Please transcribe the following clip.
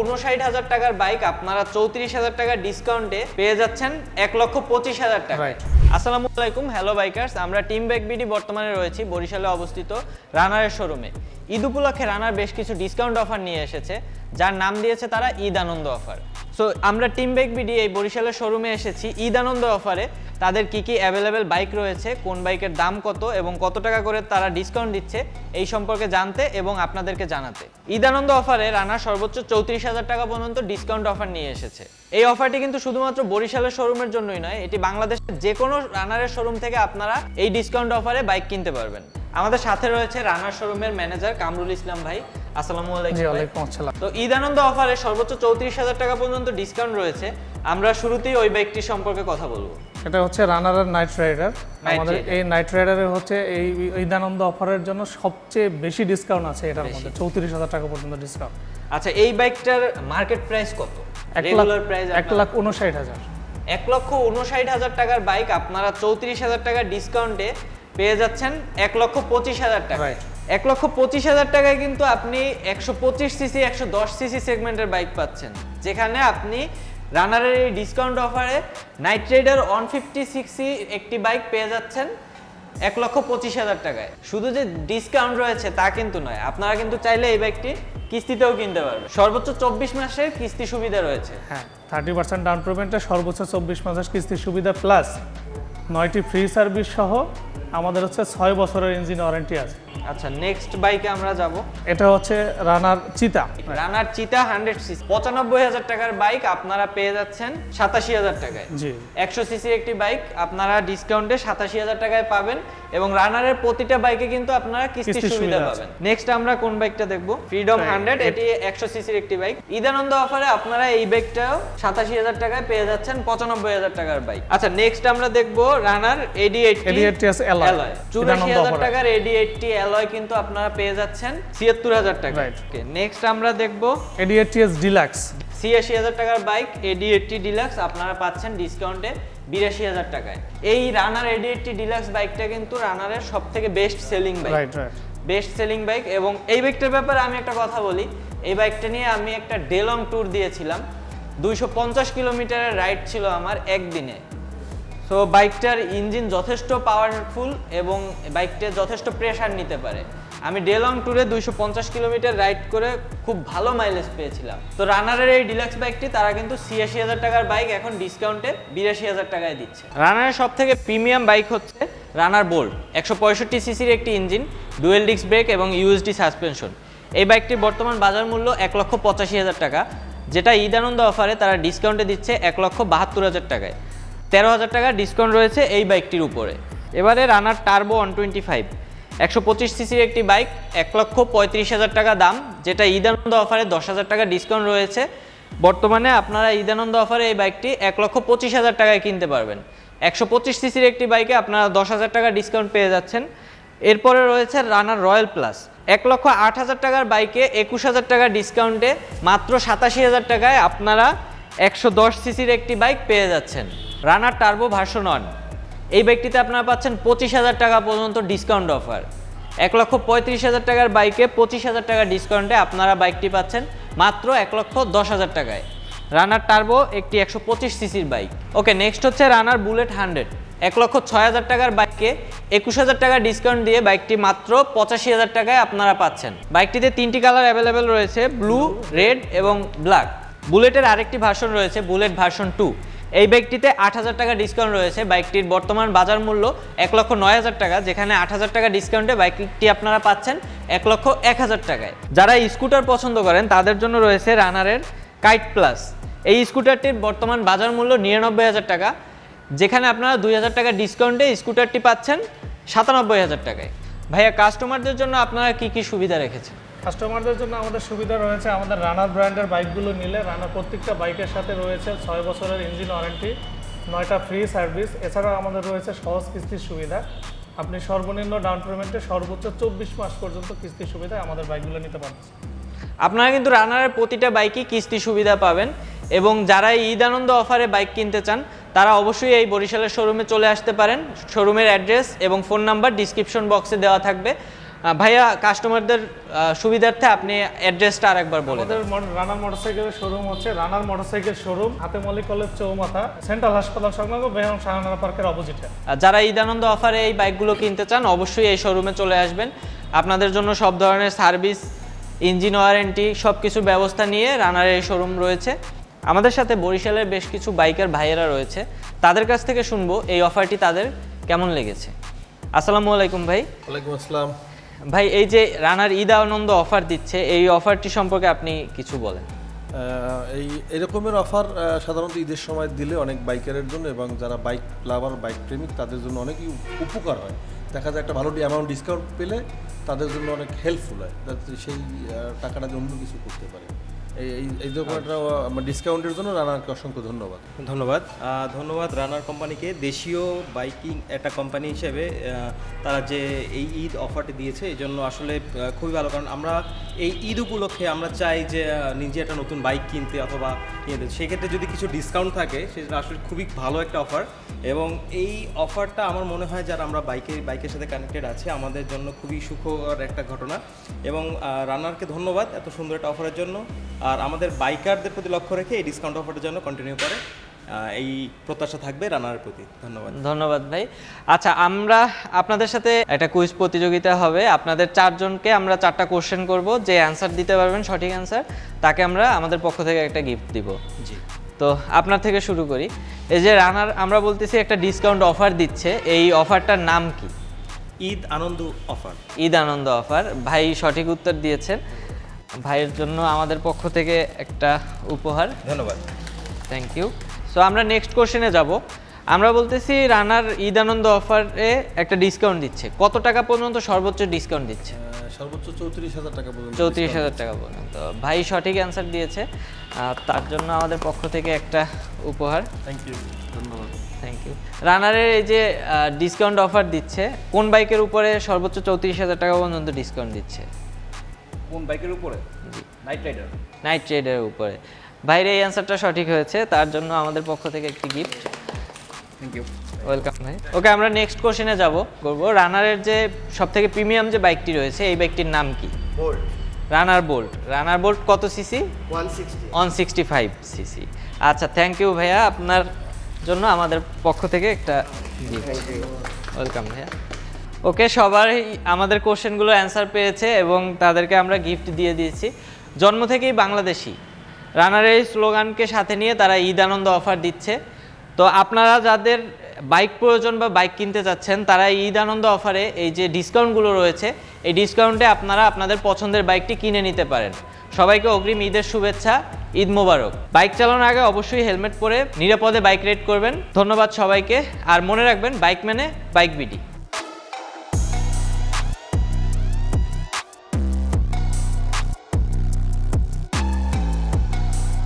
উনষাট হাজার টাকার বাইক আপনারা চৌত্রিশ হাজার টাকার ডিসকাউন্টে পেয়ে যাচ্ছেন এক লক্ষ পঁচিশ হাজার টাকা। আসসালামু আলাইকুম হ্যালো বাইকার্স আমরা টিম বাইক বিডি বর্তমানে রয়েছি বরিশালে অবস্থিত রানারের শোরুমে ঈদ উপলক্ষে রানার বেশ কিছু ডিসকাউন্ট অফার নিয়ে এসেছে যার নাম দিয়েছে তারা ঈদ আনন্দ অফার সো আমরা টিম বাইক বিডি এই বরিশালের শোরুমে এসেছি। ঈদ আনন্দ অফারে তাদের কি কি অ্যাভেলেবেল বাইক রয়েছে, কোন বাইকের দাম কত এবং কত টাকা করে তারা ডিসকাউন্ট দিচ্ছে, এই সম্পর্কে জানতে এবং আপনাদেরকে জানাতে। ঈদ আনন্দ অফারে রানা সর্বোচ্চ চৌত্রিশ হাজার টাকা পর্যন্ত ডিসকাউন্ট অফার নিয়ে এসেছে। এই অফারটি কিন্তু শুধুমাত্র বরিশালের শোরুমের জন্যই নয়, এটি বাংলাদেশের যে কোনো রানারের শোরুম থেকে আপনারা এই ডিসকাউন্ট অফারে বাইক কিনতে পারবেন। আমাদের সাথে রয়েছে রানার শোরুমের ম্যানেজার কামরুল ইসলাম ভাই। আসসালামু আলাইকুম। ওয়ালাইকুম আসসালাম। তো ঈদ আনন্দ অফারে সর্বোচ্চ চৌত্রিশ হাজার টাকা পর্যন্ত ডিসকাউন্ট রয়েছে। আমরা শুরুতেই ওই বাইকটি সম্পর্কে কথা বলব। এটা হচ্ছে রানার নাইট রাইডার আমাদের এই নাইট রাইডারের হচ্ছে এই ঈদানন্দ অফারের জন্য সবচেয়ে বেশি ডিসকাউন্ট আছে এটার মধ্যে। চৌত্রিশ হাজার টাকা পর্যন্ত ডিসকাউন্ট আচ্ছা এই বাইকটার মার্কেট প্রাইস কত? রেগুলার প্রাইস এক লাখ উনষাট হাজার। এক লক্ষ উনষাট হাজার টাকার বাইক আপনারা চৌত্রিশ হাজার টাকার ডিসকাউন্টে পেয়ে যাচ্ছেন এক লক্ষ পঁচিশ হাজার টাকা। Right. এক লক্ষ পঁচিশ হাজার টাকায় কিন্তু আপনি একশো পঁচিশ সিসি, একশো দশ সিসি সেগমেন্টের বাইক পাচ্ছেন। যেখানে আপনি রানারের এই ডিসকাউন্ট অফারে knight rider one fifty sixty একটি বাইক পেয়ে যাচ্ছেন এক লক্ষ পঁচিশ হাজার টাকায়। শুধু যে ডিসকাউন্ট রয়েছে তা কিন্তু নয়, আপনারা কিন্তু চাইলে এই বাইকটি কিস্তিতেও কিনতে পারবেন। সর্বোচ্চ চব্বিশ মাসের কিস্তি সুবিধা রয়েছে। হ্যাঁ থার্টি পার্সেন্ট ডাউন পেমেন্টে সর্বোচ্চ চব্বিশ মাসের কিস্তির সুবিধা প্লাস নয়টি ফ্রি সার্ভিস সহ আমাদের হচ্ছে ছয় বছরের ইঞ্জিন ওয়ারেন্টি আছে। আচ্ছা নেক্সট বাইকে আমরা যাব। এটা হচ্ছে রানার চিতা। রানার চিতা হান্ড্রেড সিসি পঁচানব্বই হাজার টাকার বাইক আপনারা পেয়ে যাচ্ছেন সাতাশি হাজার টাকায়। জি। একশো সিসির একটি বাইক আপনারা ডিসকাউন্টে সাতাশি হাজার টাকায় পাবেন এবং রানারের প্রতিটা বাইকে কিন্তু আপনারা কিস্তির সুবিধা পাবেন। নেক্সট আমরা কোন বাইকটা দেখব? ফ্রিডম হান্ড্রেড এটি একশো সিসির একটি বাইক ঈদানন্দ অফারে আপনারা এই বাইকটাও সাতাশি হাজার টাকায় পেয়ে যাচ্ছেন পঁচানব্বই হাজার টাকার বাইক আচ্ছা নেক্সট আমরা দেখব রানার এডি এইটটি। চুরাশি হাজার টাকার এডি এইটটি অ্যালয় কিন্তু আপনারা পেয়ে যাচ্ছেন ছিয়াত্তর হাজার টাকা। Right. নেক্সট আমরা দেখব এডি এইটটি এস ডিলাক্স ছিয়াশি হাজার টাকার বাইক এডি এইটটি ডিলাক্স আপনারা পাচ্ছেন ডিসকাউন্টে বিরাশি হাজার টাকায়। এই রানার এডি এইটটি ডিলাক্স বাইকটা কিন্তু রানারের সব থেকে best selling bike right right best selling bike এবং এই বাইকটার ব্যাপারে আমি একটা কথা বলি। এই বাইকটা নিয়ে আমি একটা ডেলং ট্যুর দিয়েছিলাম। দুইশো পঞ্চাশ কিলোমিটারের রাইড ছিল আমার একদিনে। সো বাইকটার ইঞ্জিন যথেষ্ট পাওয়ারফুল এবং বাইকটা যথেষ্ট প্রেশার নিতে পারে। আমি ডেলং ট্যুরে দুইশো পঞ্চাশ কিলোমিটার রাইড করে খুব ভালো মাইলেজ পেয়েছিলাম। তো রানারের এই ডিলাক্স বাইকটি তারা কিন্তু ছিয়াশি হাজার টাকার বাইক এখন ডিসকাউন্টে বিরাশি হাজার টাকায় দিচ্ছে। রানারের সব থেকে প্রিমিয়াম বাইক হচ্ছে রানার বোল্ট একশো পঁয়ষট্টি সিসির একটি ইঞ্জিন ডুয়েল ডিস্ক ব্রেক এবং ইউএসডি সাসপেনশন এই বাইকটির বর্তমান বাজার মূল্য এক লক্ষ পঁচাশি হাজার টাকা, যেটা ঈদানন্দ অফারে তারা ডিসকাউন্টে দিচ্ছে এক লক্ষ বাহাত্তর হাজার টাকায়। তেরো হাজার টাকা ডিসকাউন্ট রয়েছে এই বাইকটির উপরে। এবারে Runner turbo one twenty five একশো পঁচিশ সিসির একটি বাইক এক লক্ষ পঁয়ত্রিশ হাজার টাকা দাম, যেটা ঈদানন্দ অফারে দশ হাজার টাকা ডিসকাউন্ট রয়েছে। বর্তমানে আপনারা ঈদানন্দ অফারে এই বাইকটি এক লক্ষ পঁচিশ হাজার টাকায় কিনতে পারবেন। একশো পঁচিশ সিসির একটি বাইকে আপনারা দশ হাজার টাকা ডিসকাউন্ট পেয়ে যাচ্ছেন। এরপরে রয়েছে রানার রয়্যাল প্লাস এক লক্ষ আট হাজার টাকার বাইকে একুশ হাজার টাকা ডিসকাউন্টে মাত্র সাতাশি হাজার টাকায় আপনারা একশো দশ সিসির একটি বাইক পেয়ে যাচ্ছেন। রানার টার্বো ভার্সন ওয়ান এই বাইকটিতে আপনারা পাচ্ছেন পঁচিশ হাজার টাকা পর্যন্ত ডিসকাউন্ট অফার এক লক্ষ পঁয়ত্রিশ হাজার টাকার বাইকে পঁচিশ হাজার টাকার ডিসকাউন্টে আপনারা বাইকটি পাচ্ছেন মাত্র এক লক্ষ দশ হাজার টাকায়। রানার টার্বো একটি একশো পঁচিশ সিসির বাইক ওকে নেক্সট হচ্ছে রানার বুলেট হান্ড্রেড। এক লক্ষ ছয় হাজার টাকার বাইককে একুশ হাজার টাকা ডিসকাউন্ট দিয়ে বাইকটি মাত্র পঁচাশি হাজার টাকায় আপনারা পাচ্ছেন। বাইকটিতে তিনটি কালার অ্যাভেলেবেল রয়েছে ব্লু রেড এবং ব্ল্যাক বুলেটের আরেকটি ভার্সন রয়েছে, বুলেট ভার্সন টু এই বাইকটিতে আট হাজার টাকা ডিসকাউন্ট রয়েছে। বাইকটির বর্তমান বাজার মূল্য এক লক্ষ নয় হাজার টাকা, যেখানে আট হাজার টাকা ডিসকাউন্টে বাইকটি আপনারা পাচ্ছেন এক লক্ষ এক হাজার টাকায়। যারা স্কুটার পছন্দ করেন, তাদের জন্য রয়েছে রানারের কাইট প্লাস এই স্কুটারটির বর্তমান বাজার মূল্য নিরানব্বই হাজার টাকা, যেখানে আপনারা দুই হাজার টাকা ডিসকাউন্টে স্কুটারটি পাচ্ছেন সাতানব্বই হাজার টাকায়। ভাইয়া কাস্টমারদের জন্য আপনারা কি কি সুবিধা রেখেছেন? কাস্টমারদের জন্য আমাদের সুবিধা রয়েছে, আমাদের রানার ব্র্যান্ডের বাইকগুলো নিলে। রানার প্রত্যেকটা বাইকের সাথে রয়েছে ছয় বছরের ইঞ্জিন ওয়ারেন্টি নয়টা ফ্রি সার্ভিস এছাড়াও আমাদের রয়েছে সহজ কিস্তির সুবিধা। আপনি সর্বনিম্ন ডাউন পেমেন্টে সর্বোচ্চ চব্বিশ মাস পর্যন্ত কিস্তির সুবিধায় আমাদের বাইকগুলো নিতে পারতেছে আপনারা কিন্তু রানারের প্রতিটা বাইকই কিস্তি সুবিধা পাবেন এবং যারা ঈদ আনন্দ অফারে বাইক কিনতে চান, তারা অবশ্যই এই বরিশালের শোরুমে চলে আসতে পারেন। শোরুমের অ্যাড্রেস এবং ফোন নাম্বার ডিসক্রিপশন বক্সে দেওয়া থাকবে। ভাইয়া কাস্টমারদের সুবিধার্থে আপনি অ্যাড্রেসটা আরেকবার বলে আমাদের রানার মোটরসাইকেলের শোরুম হচ্ছে রানার মোটরসাইকেল শোরুম হাতে মল্লিক কলেজ চৌমাথা সেন্ট্রাল হাসপাতাল সংলগ্ন বেগম শাহানারা পার্কের অপোজিটে যারা ঈদানন্দ অফারে এই বাইকগুলো কিনতে চান অবশ্যই এই শোরুমে চলে আসবেন। আপনাদের জন্য সব ধরনের সার্ভিস ইঞ্জিন ওয়ারেন্টি সব কিছুর ব্যবস্থা নিয়ে রানার এই শোরুম রয়েছে। আমাদের সাথে বরিশালের বেশ কিছু বাইকার ভাইয়েরা রয়েছে। তাদের কাছ থেকে শুনব এই অফারটি তাদের কেমন লেগেছে। আসসালামু আলাইকুম ভাই। ওয়ালাইকুম আসসালাম। ভাই, এই যে রানার ঈদানন্দ অফার দিচ্ছে, এই অফারটি সম্পর্কে আপনি কিছু বলেন। এই, এরকমের অফার সাধারণত ঈদের সময় দিলে অনেক বাইকারের জন্য এবং যারা বাইক লাভার, বাইক প্রেমিক, তাদের জন্য অনেকই উপকার হয়। দেখা যায় একটা ভালো অ্যামাউন্ট ডিসকাউন্ট পেলে তাদের জন্য অনেক হেল্পফুল হয়। সেই টাকাটা অন্য কিছু করতে পারে। এই রকম ডিসকাউন্টের জন্য রানাকে অসংখ্য ধন্যবাদ। ধন্যবাদ। ধন্যবাদ রানার কোম্পানিকে। দেশীয় বাইকিং একটা কোম্পানি হিসেবে তারা যে এই ঈদ অফারটি দিয়েছে এই জন্য আসলে খুবই ভালো। কারণ আমরা এই ঈদ উপলক্ষে আমরা চাই যে নিজে একটা নতুন বাইক কিনতে অথবা কিনতে সেক্ষেত্রে যদি কিছু ডিসকাউন্ট থাকে সেটা আসলে খুবই ভালো একটা অফার এবং এই অফারটা আমার মনে হয় যারা আমরা বাইকের বাইকের সাথে কানেক্টেড আছে আমাদের জন্য খুবই সুখকর একটা ঘটনা। এবং রানারকে ধন্যবাদ এত সুন্দর একটা অফারের জন্য। আর আমাদের বাইকারদের প্রতি লক্ষ্য রেখে এই ডিসকাউন্ট অফারের জন্য কন্টিনিউ করে এই প্রত্যাশা থাকবে রানারের প্রতি। ধন্যবাদ। ধন্যবাদ ভাই। আচ্ছা আমরা আপনাদের সাথে একটা কুইজ প্রতিযোগিতা হবে। আপনাদের চারজনকে আমরা চারটা কোশ্চেন করব। যে অ্যান্সার দিতে পারবেন সঠিক অ্যান্সার তাকে আমরা আমাদের পক্ষ থেকে একটা গিফট দিব। জি। তো আপনার থেকে শুরু করি। এই যে রানার আমরা বলতেছি একটা ডিসকাউন্ট অফার দিচ্ছে। এই অফারটার নাম কি? ঈদ আনন্দ অফার ঈদ আনন্দ অফার ভাই সঠিক উত্তর দিয়েছেন। ভাইয়ের জন্য আমাদের পক্ষ থেকে একটা উপহার। ধন্যবাদ। থ্যাংক ইউ সো আমরা নেক্সট কোশ্চেনে যাব। আমরা বলতেছি রানার ঈদ আনন্দ অফারে একটা ডিসকাউন্ট দিচ্ছে। কত টাকা পর্যন্ত সর্বোচ্চ ডিসকাউন্ট দিচ্ছে? সর্বোচ্চ চৌত্রিশ হাজার টাকা পর্যন্ত চৌত্রিশ হাজার টাকা পর্যন্ত। ভাই সঠিক অ্যান্সার দিয়েছে। তার জন্য আমাদের পক্ষ থেকে একটা উপহার। থ্যাংক ইউ ধন্যবাদ। থ্যাংক ইউ রানারের এই যে ডিসকাউন্ট অফার দিচ্ছে কোন বাইকের উপরে সর্বোচ্চ চৌত্রিশ হাজার টাকা পর্যন্ত ডিসকাউন্ট দিচ্ছে? কোন বাইকের উপরে? নাইট রাইডার নাইট ট্রেডের উপরে। ভাইয়ের এই অ্যান্সারটা সঠিক হয়েছে তার জন্য আমাদের পক্ষ থেকে একটি গিফট থ্যাংক ইউ ওয়েলকাম ভাই। ওকে আমরা নেক্সট কোশ্চেনে যাব করব। রানারের যে সবথেকে প্রিমিয়াম যে বাইকটি রয়েছে এই বাইকটির নাম কি? Bolt Runner Bolt Runner Bolt কত CC one sixty five CC আচ্ছা থ্যাংক ইউ ভাইয়া। আপনার জন্য আমাদের পক্ষ থেকে একটা গিফট ওয়েলকাম ভাইয়া। ওকে সবাই আমাদের কোশ্চেনগুলো অ্যান্সার পেয়েছে এবং তাদেরকে আমরা গিফট দিয়ে দিয়েছি। জন্ম থেকেই বাংলাদেশি। রানারের এই স্লোগানকে সাথে নিয়ে তারা ঈদ আনন্দ অফার দিচ্ছে। তো আপনারা যাদের বাইক প্রয়োজন বা বাইক কিনতে চাচ্ছেন, তারা ঈদ আনন্দ অফারে এই যে ডিসকাউন্টগুলো রয়েছে, এই ডিসকাউন্টে আপনারা আপনাদের পছন্দের বাইকটি কিনে নিতে পারেন। সবাইকে অগ্রিম ঈদের শুভেচ্ছা, ঈদ মোবারক। বাইক চালানোর আগে অবশ্যই হেলমেট পরে নিরাপদে বাইক রাইড করবেন। ধন্যবাদ সবাইকে। আর মনে রাখবেন, বাইক মানে বাইক বিডি।